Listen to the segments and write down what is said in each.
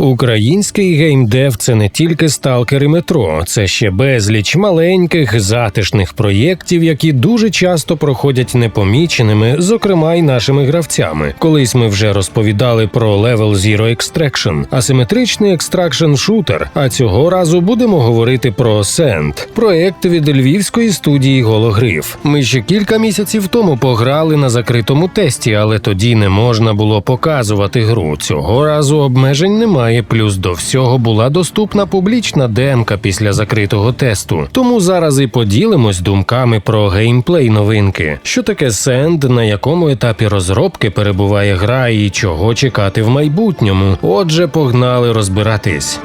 Український геймдев це не тільки сталкери метро, це ще безліч маленьких затишних проєктів, які дуже часто проходять непоміченими, зокрема й нашими гравцями. Колись ми вже розповідали про Level Zero Extraction, асиметричний екстракшн шутер. А цього разу будемо говорити про Send, проєкт від львівської студії Гологриф. Ми ще кілька місяців тому пограли на закритому тесті, але тоді не можна було показувати гру. Цього разу обмежень немає. Плюс до всього була доступна публічна демка після закритого тесту. Тому зараз і поділимось думками про геймплей новинки. Що таке сенд, на якому етапі розробки перебуває гра і чого чекати в майбутньому. Отже, погнали розбиратись.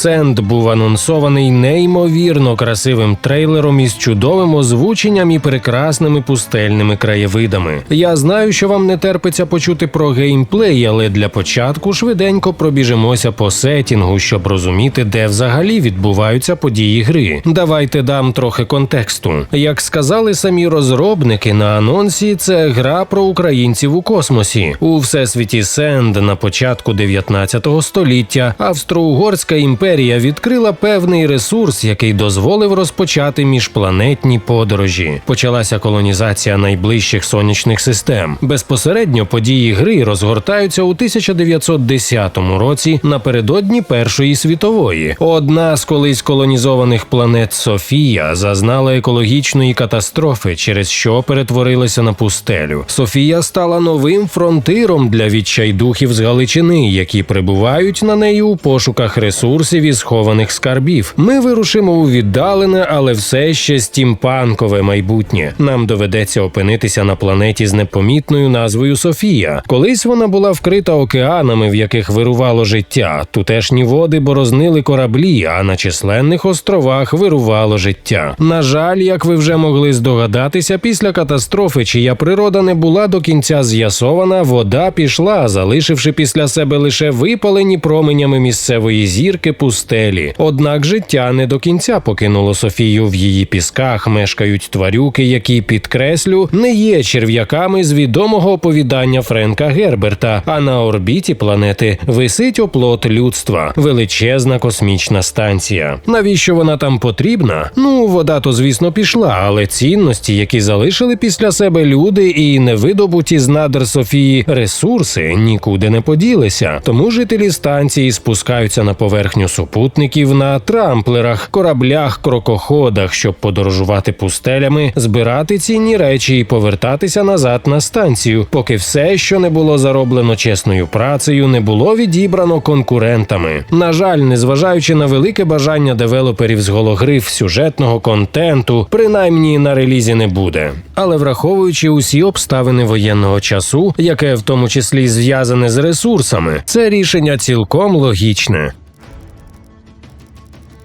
Сенд був анонсований неймовірно красивим трейлером із чудовим озвученням і прекрасними пустельними краєвидами. Я знаю, що вам не терпиться почути про геймплей, але для початку швиденько пробіжимося по сетінгу, щоб розуміти, де взагалі відбуваються події гри. Давайте дам трохи контексту. Як сказали самі розробники на анонсі, це гра про українців у космосі у всесвіті Сенд на початку 19 століття. Австро-Угорська імперія відкрила певний ресурс, який дозволив розпочати міжпланетні подорожі. Почалася колонізація найближчих сонячних систем. Безпосередньо події гри розгортаються у 1910 році напередодні Першої світової. Одна з колись колонізованих планет Софія зазнала екологічної катастрофи, через що перетворилася на пустелю. Софія стала новим фронтиром для відчайдухів з Галичини, які прибувають на неї у пошуках ресурсів і схованих скарбів. Ми вирушимо у віддалене, але все ще стімпанкове майбутнє. Нам доведеться опинитися на планеті з непомітною назвою Софія. Колись вона була вкрита океанами, в яких вирувало життя. Тутешні води борознили кораблі, а на численних островах вирувало життя. На жаль, як ви вже могли здогадатися, після катастрофи, чия природа не була до кінця з'ясована, вода пішла, залишивши після себе лише випалені променями місцевої зірки пустелі. Однак життя не до кінця покинуло Софію в її пісках. Мешкають тварюки, які підкреслю не є черв'яками з відомого оповідання Френка Герберта. А на орбіті планети висить оплот людства, величезна космічна станція. Навіщо вона там потрібна? Ну, вода то звісно пішла, але цінності, які залишили після себе люди і невидобуті з надр Софії ресурси, нікуди не поділися. Тому жителі станції спускаються на поверхню супутників на трамплерах, кораблях, крокоходах, щоб подорожувати пустелями, збирати цінні речі і повертатися назад на станцію, поки все, що не було зароблено чесною працею, не було відібрано конкурентами. На жаль, незважаючи на велике бажання девелоперів з гологриф сюжетного контенту, принаймні на релізі не буде. Але враховуючи усі обставини воєнного часу, яке в тому числі зв'язане з ресурсами, це рішення цілком логічне.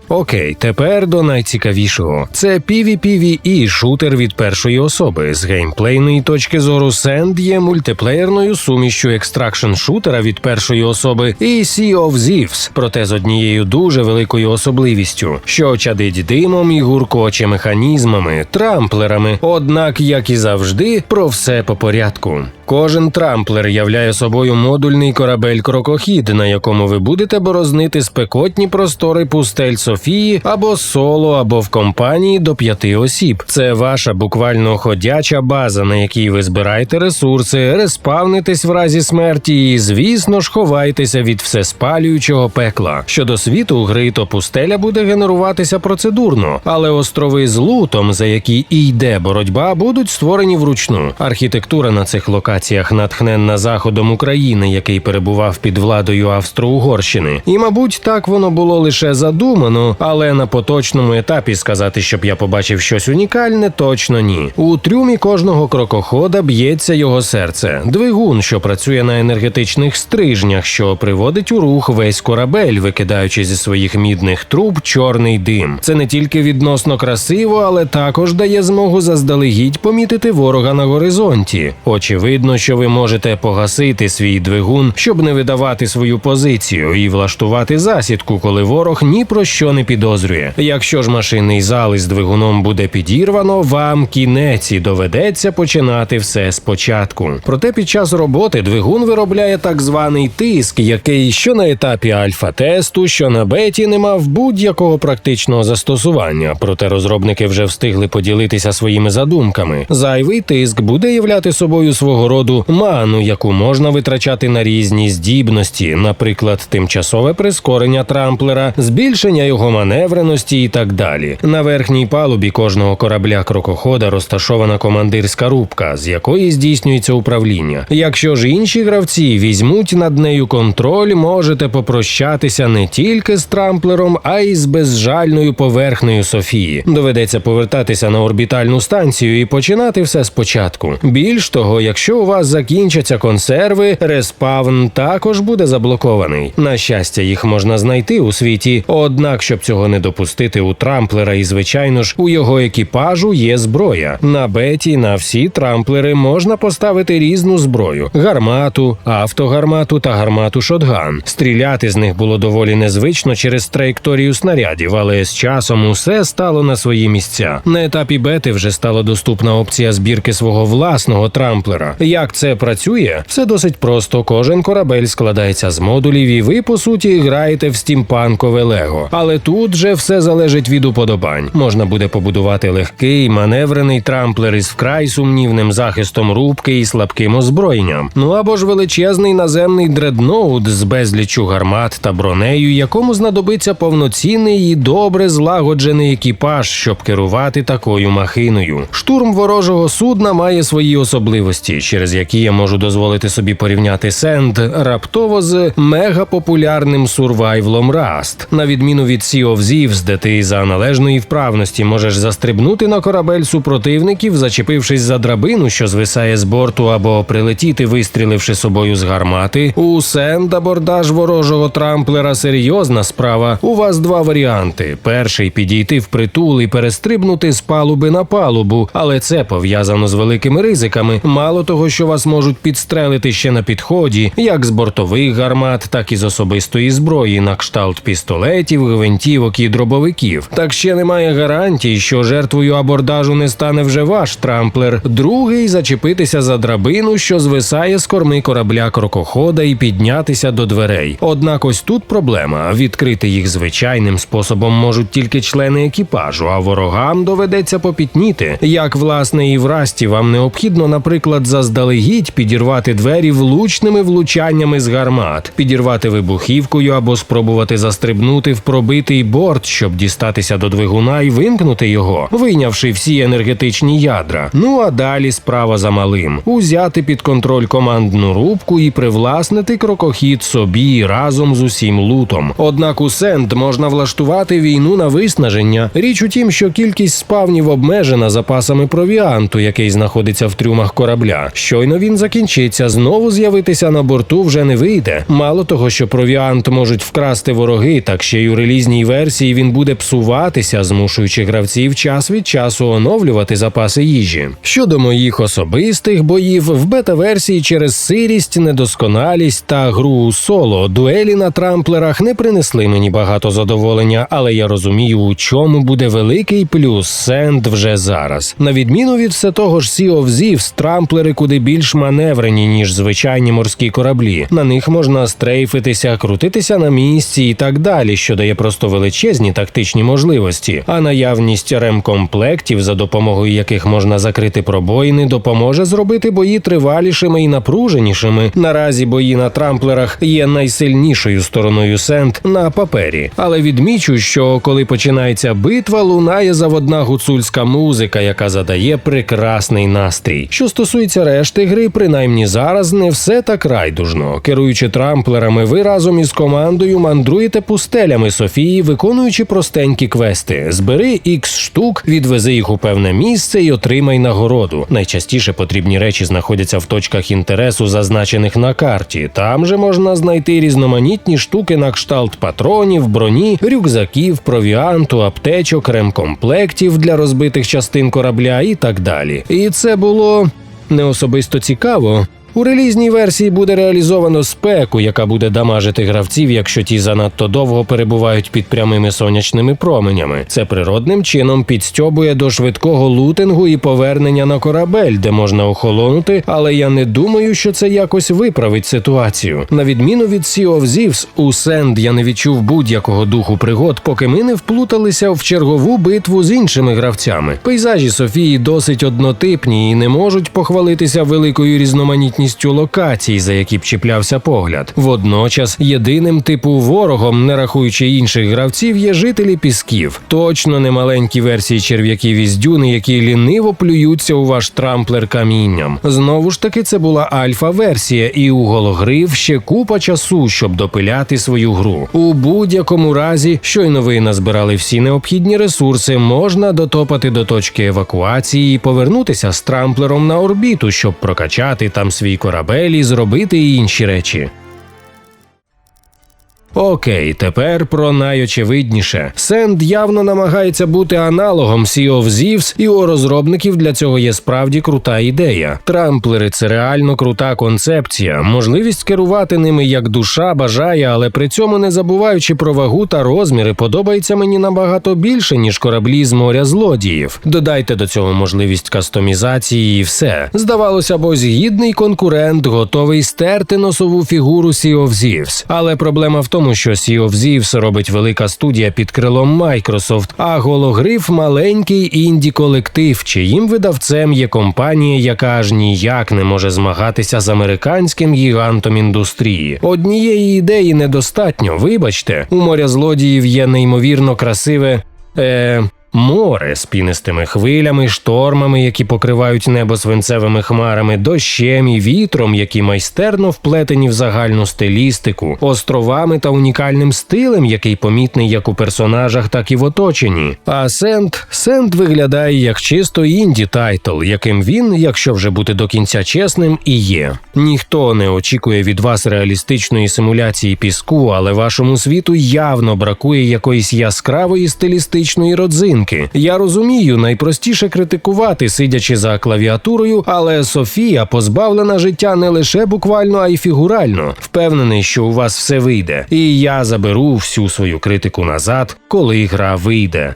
Окей, тепер до найцікавішого. Це PvPvE шутер від першої особи. З геймплейної точки зору Sand є мультиплеєрною сумішчю екстракшн шутера від першої особи і Sea of Thieves, проте з однією дуже великою особливістю, що чадить димом і гуркоче механізмами, трамплерами. Однак, як і завжди, про все по порядку. Кожен трамплер являє собою модульний корабель крокохід, на якому ви будете борознити спекотні простори пустель Софії або соло, або в компанії до п'яти осіб. Це ваша буквально ходяча база, на якій ви збираєте ресурси, респавнитесь в разі смерті, і, звісно ж, ховайтеся від всеспалюючого пекла. Щодо світу гри, то пустеля буде генеруватися процедурно, але острови з лутом, за які і йде боротьба, будуть створені вручну. Архітектура на цих локаціях локаціях, натхненна заходом України, який перебував під владою Австро-Угорщини. І, мабуть, так воно було лише задумано, але на поточному етапі сказати, щоб я побачив щось унікальне, точно ні. У трюмі кожного крокохода б'ється його серце, двигун, що працює на енергетичних стрижнях, що приводить у рух весь корабель, викидаючи зі своїх мідних труб чорний дим. Це не тільки відносно красиво, але також дає змогу заздалегідь помітити ворога на горизонті. Очевидно Очевидно, що ви можете погасити свій двигун, щоб не видавати свою позицію і влаштувати засідку, коли ворог ні про що не підозрює. Якщо ж машинний зал із двигуном буде підірвано, вам кінець і доведеться починати все спочатку. Проте під час роботи двигун виробляє так званий тиск, який що на етапі альфа-тесту, що на беті не мав будь-якого практичного застосування. Проте розробники вже встигли поділитися своїми задумками. Зайвий тиск буде являти собою свого роду ману, яку можна витрачати на різні здібності, наприклад, тимчасове прискорення трамплера, збільшення його маневреності і так далі. На верхній палубі кожного корабля крокохода розташована командирська рубка, з якої здійснюється управління. Якщо ж інші гравці візьмуть над нею контроль, можете попрощатися не тільки з трамплером, а й з безжальною поверхнею Софії. Доведеться повертатися на орбітальну станцію і починати все спочатку. Більш того, якщо у вас закінчаться консерви, респавн також буде заблокований. На щастя, їх можна знайти у світі. Однак, щоб цього не допустити у трамплера, і звичайно ж у його екіпажу є зброя. На беті на всі трамплери можна поставити різну зброю: гармату, автогармату та гармату шотган. Стріляти з них було доволі незвично через траєкторію снарядів, але з часом усе стало на свої місця. На етапі бети вже стала доступна опція збірки свого власного трамплера. Як це працює? Все досить просто. Кожен корабель складається з модулів, і ви по суті граєте в стімпанкове лего. Але тут же все залежить від уподобань. Можна буде побудувати легкий маневрений трамплер із вкрай сумнівним захистом рубки і слабким озброєнням. Ну або ж величезний наземний дредноут з безліччю гармат та бронею, якому знадобиться повноцінний і добре злагоджений екіпаж, щоб керувати такою махиною. Штурм ворожого судна має свої особливості, через які я можу дозволити собі порівняти Сенд раптово з мегапопулярним сурвайвлом Раст. На відміну від Sea of Thieves, де ти за належної вправності можеш застрибнути на корабель супротивників, зачепившись за драбину, що звисає з борту, або прилетіти, вистріливши собою з гармати. У Сенд абордаж ворожого трамплера серйозна справа. У вас два варіанти: перший підійти в притул і перестрибнути з палуби на палубу, але це пов'язано з великими ризиками. Мало того, що вас можуть підстрелити ще на підході, як з бортових гармат, так і з особистої зброї, на кшталт пістолетів, гвинтівок і дробовиків. Так ще немає гарантій, що жертвою абордажу не стане вже ваш трамплер. Другий зачепитися за драбину, що звисає з корми корабля крокохода, і піднятися до дверей. Однак ось тут проблема: відкрити їх звичайним способом можуть тільки члени екіпажу, а ворогам доведеться попітніти. Як власне і в расті вам необхідно, наприклад, заздалегідь підірвати двері влучними влучаннями з гармат, підірвати вибухівкою або спробувати застрибнути в пробитий борт, щоб дістатися до двигуна і вимкнути його, вийнявши всі енергетичні ядра. Ну а далі справа за малим: узяти під контроль командну рубку і привласнити крокохід собі разом з усім лутом. Однак у Сенд можна влаштувати війну на виснаження. Річ у тім, що кількість спавнів обмежена запасами провіанту, який знаходиться в трюмах корабля. Щойно він закінчиться, знову з'явитися на борту вже не вийде. Мало того, що провіант можуть вкрасти вороги, так ще й у релізній версії він буде псуватися, змушуючи гравців час від часу оновлювати запаси їжі. Щодо моїх особистих боїв, в бета-версії через сирість, недосконалість та гру у соло дуелі на трамплерах не принесли мені багато задоволення, але я розумію, у чому буде великий плюс Сенд вже зараз. На відміну від все того ж Sea of Thieves, трамплери куди більш маневрені, ніж звичайні морські кораблі. На них можна стрейфитися, крутитися на місці і так далі, що дає просто величезні тактичні можливості. А наявність ремкомплектів, за допомогою яких можна закрити пробоїни, допоможе зробити бої тривалішими і напруженішими. Наразі бої на трамплерах є найсильнішою стороною Сенд на папері. Але відмічу, що коли починається битва, лунає заводна гуцульська музика, яка задає прекрасний настрій. Що стосується решти гри, принаймні зараз не все так райдужно. Керуючи трамплерами, ви разом із командою мандруєте пустелями Софії, виконуючи простенькі квести. Збери ікс штук, відвези їх у певне місце і отримай нагороду. Найчастіше потрібні речі знаходяться в точках інтересу, зазначених на карті. Там же можна знайти різноманітні штуки на кшталт патронів, броні, рюкзаків, провіанту, аптечок, ремкомплектів для розбитих частин корабля і так далі. І це було. Не особисто цікаво. У релізній версії буде реалізовано спеку, яка буде дамажити гравців, якщо ті занадто довго перебувають під прямими сонячними променями. Це природним чином підстьобує до швидкого лутингу і повернення на корабель, де можна охолонути, але я не думаю, що це якось виправить ситуацію. На відміну від Sea of Thieves, у Сенд я не відчув будь-якого духу пригод, поки ми не вплуталися в чергову битву з іншими гравцями. Пейзажі Софії досить однотипні і не можуть похвалитися великою різноманітністю локацій, за які б чіплявся погляд. Водночас єдиним типу ворогом, не рахуючи інших гравців, є жителі пісків. Точно не маленькі версії черв'яків із дюни, які ліниво плюються у ваш трамплер камінням. Знову ж таки, це була альфа-версія, і у гологрив ще купа часу, щоб допиляти свою гру. У будь-якому разі, щойно ви назбирали всі необхідні ресурси, можна дотопати до точки евакуації і повернутися з трамплером на орбіту, щоб прокачати там свій корабель і зробити інші речі. Окей, тепер про найочевидніше. Сенд явно намагається бути аналогом Sea of Thieves, і у розробників для цього є справді крута ідея. Трамплери це реально крута концепція, можливість керувати ними як душа бажає, але при цьому не забуваючи про вагу та розміри, подобається мені набагато більше, ніж кораблі з моря злодіїв. Додайте до цього можливість кастомізації і все. Здавалося б, ось гідний конкурент, готовий стерти носову фігуру Sea of Thieves. Але проблема в тому, що Sea of Thieves робить велика студія під крилом Microsoft, а гологриф маленький інді колектив, чиїм видавцем є компанія, яка аж ніяк не може змагатися з американським гігантом індустрії. Однієї ідеї недостатньо. Вибачте, у моря злодіїв є неймовірно красиве. Е, Море з пінистими хвилями, штормами, які покривають небо свинцевими хмарами, дощем і вітром, які майстерно вплетені в загальну стилістику, островами та унікальним стилем, який помітний як у персонажах, так і в оточенні. А Сент Сент виглядає як чисто інді тайтл, яким він, якщо вже бути до кінця чесним, і є. Ніхто не очікує від вас реалістичної симуляції піску, але вашому світу явно бракує якоїсь яскравої стилістичної родзинки. Я розумію, найпростіше критикувати, сидячи за клавіатурою, але Софія позбавлена життя не лише буквально, а й фігурально. Впевнений, що у вас все вийде, і я заберу всю свою критику назад, коли гра вийде.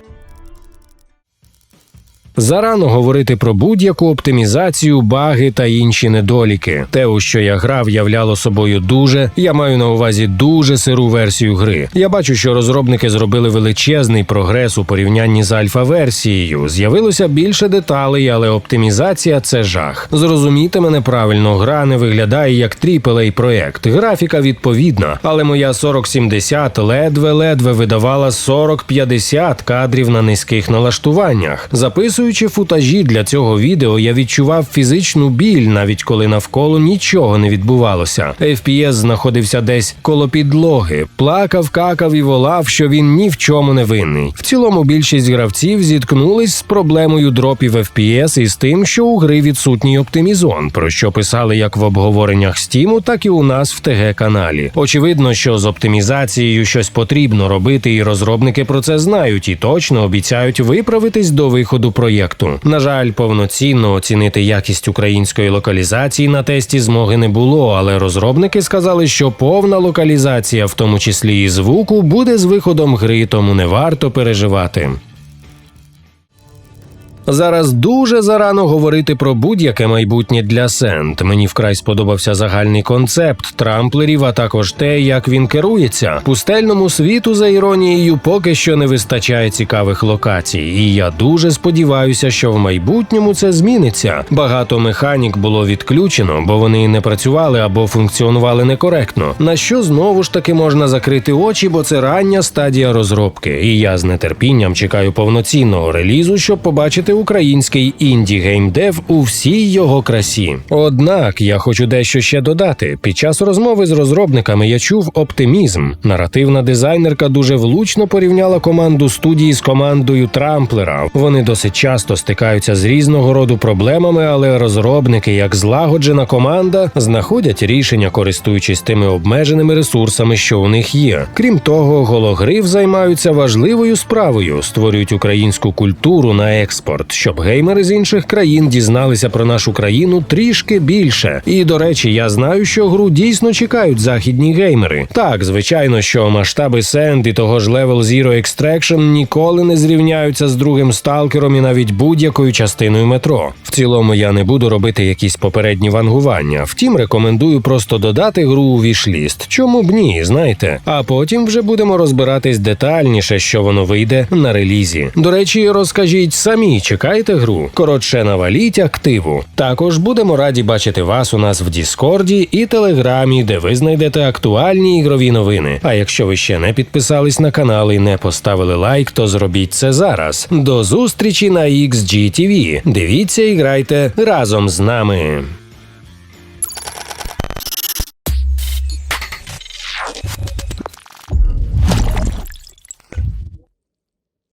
Зарано говорити про будь-яку оптимізацію, баги та інші недоліки. Те, у що я грав, являло собою дуже. Я маю на увазі дуже сиру версію гри. Я бачу, що розробники зробили величезний прогрес у порівнянні з альфа-версією. З'явилося більше деталей, але оптимізація це жах. Зрозумійте мене правильно, гра не виглядає як aaa проект. Графіка відповідна, але моя 4070 ледве-ледве видавала 40-50 кадрів на низьких налаштуваннях. Записую Монтуючи футажі для цього відео, я відчував фізичну біль, навіть коли навколо нічого не відбувалося. FPS знаходився десь коло підлоги, плакав, какав і волав, що він ні в чому не винний. В цілому більшість гравців зіткнулись з проблемою дропів FPS і з тим, що у гри відсутній оптимізон, про що писали як в обговореннях Steam, так і у нас в ТГ каналі. Очевидно, що з оптимізацією щось потрібно робити, і розробники про це знають і точно обіцяють виправитись до виходу проєкту проєкту. На жаль, повноцінно оцінити якість української локалізації на тесті змоги не було, але розробники сказали, що повна локалізація, в тому числі і звуку, буде з виходом гри, тому не варто переживати. Зараз дуже зарано говорити про будь-яке майбутнє для Сент. Мені вкрай сподобався загальний концепт трамплерів, а також те, як він керується. Пустельному світу за іронією поки що не вистачає цікавих локацій, і я дуже сподіваюся, що в майбутньому це зміниться. Багато механік було відключено, бо вони не працювали або функціонували некоректно. На що знову ж таки можна закрити очі, бо це рання стадія розробки. І я з нетерпінням чекаю повноцінного релізу, щоб побачити український інді геймдев у всій його красі. Однак я хочу дещо ще додати. Під час розмови з розробниками я чув оптимізм. Наративна дизайнерка дуже влучно порівняла команду студії з командою Трамплера. Вони досить часто стикаються з різного роду проблемами, але розробники, як злагоджена команда, знаходять рішення, користуючись тими обмеженими ресурсами, що у них є. Крім того, гологриф займаються важливою справою, створюють українську культуру на експорт. Discord, щоб геймери з інших країн дізналися про нашу країну трішки більше. І до речі, я знаю, що гру дійсно чекають західні геймери. Так, звичайно, що масштаби Send і того ж Level Zero Extraction ніколи не зрівняються з другим сталкером і навіть будь-якою частиною метро. В цілому я не буду робити якісь попередні вангування. Втім, рекомендую просто додати гру у вішліст. Чому б ні, знаєте? А потім вже будемо розбиратись детальніше, що воно вийде на релізі. До речі, розкажіть самі, чекаєте гру? Коротше, наваліть активу. Також будемо раді бачити вас у нас в Діскорді і Телеграмі, де ви знайдете актуальні ігрові новини. А якщо ви ще не підписались на канал і не поставили лайк, то зробіть це зараз. До зустрічі на XGTV. Дивіться і грайте разом з нами.